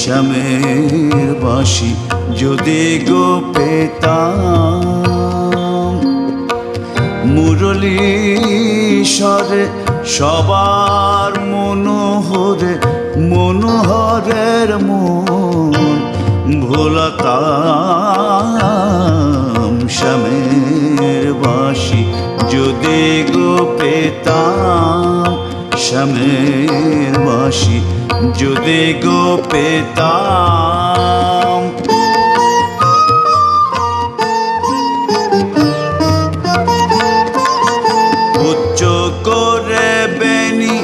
শ্যামের বাসি যদি গো পেতাম। মুরলী স্বরে সবার মনোহরে, মনোহরের মন ভোলাতাম। শ্যামের বাসি যদি গো পেতাম, শ্যামের বাসি যদি গো পেতাম। উচ্চ করে বেনি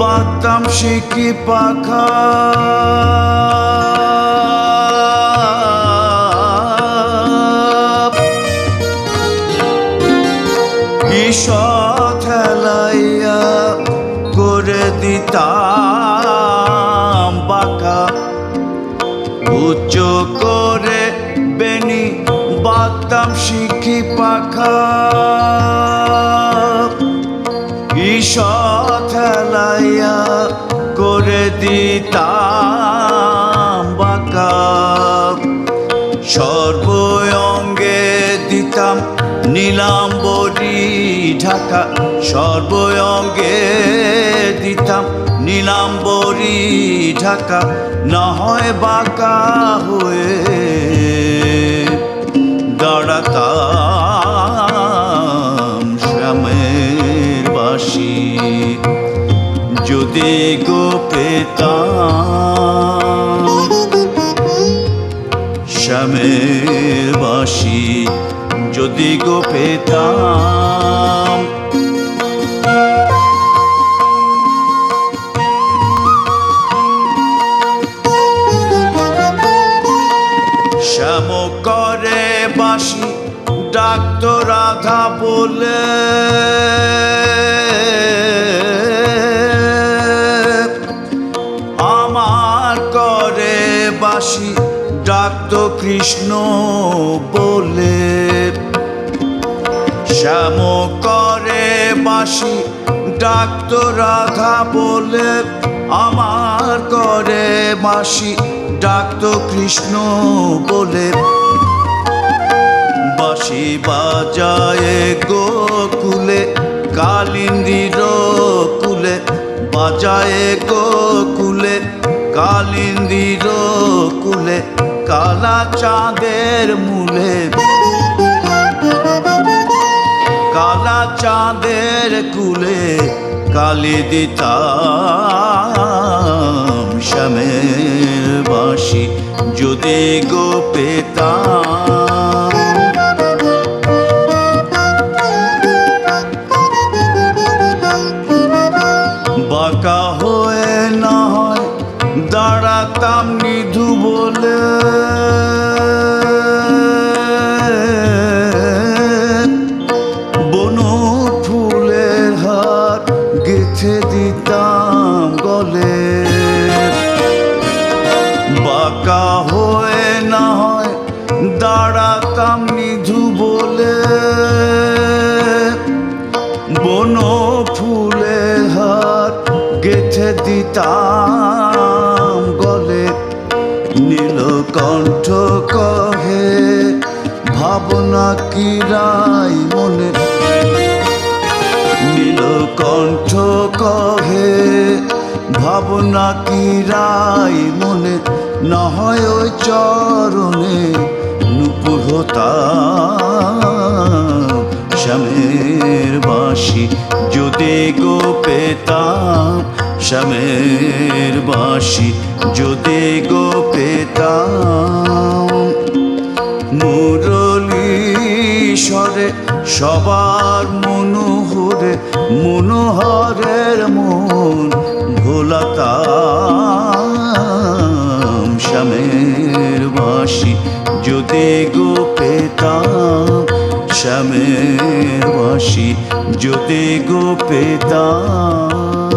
বাতাম শিখি পাখা। ঈষৎ হেলাইয়া করে দিতাম। বাতাম শিখি পাখা। ঈষৎ হেলাইয়া করে দিতাম বাঁকা। সর্বঙ্গে দিতাম নীলাম্বরী ঢাকা। সর্বঙ্গে দিতাম নীলাম্বরী ঢাকা। না হয় বাঁকা হয়ে শ্যামের বাসি যদি গো পেতাম। শ্যাম করে বাসি ডাক্তার রাধা বলে। কৃষ্ণ বলে, শ্যাম করে বাসি ডাক্ত রাধা বলে, আমার করে বাসি ডাক্ত কৃষ্ণ বলে। বাঁশি বাজায় গোকুলে কালিন্দির কুলে বাজায় গোকুলে কালিন্দির কুলে কালা চাঁদের মূলে। কালা চাঁদের কুলে কালি দিতাম শ্যামের বাসি যদি গো পেতাম। বাঁকা হয়ে না হয়, দাঁড়াতাম নিধু বলে। দিতাম গলে নীলকণ্ঠ কহে, ভাবনা কি রাই মনে? নীলকণ্ঠ কহে, ভাবনা কি রাই মনে? না হয় ওই চরণে নুপুর হতাম শ্যামের বাসি যদি গো পেতাম। মুরলী স্বরে মনোহরে, মনোহরের মন ভোলাতাম। শ্যামের বাসি যদি গো পেতাম। শ্যাম শ্যামের বাসি যদি গো পেতাম।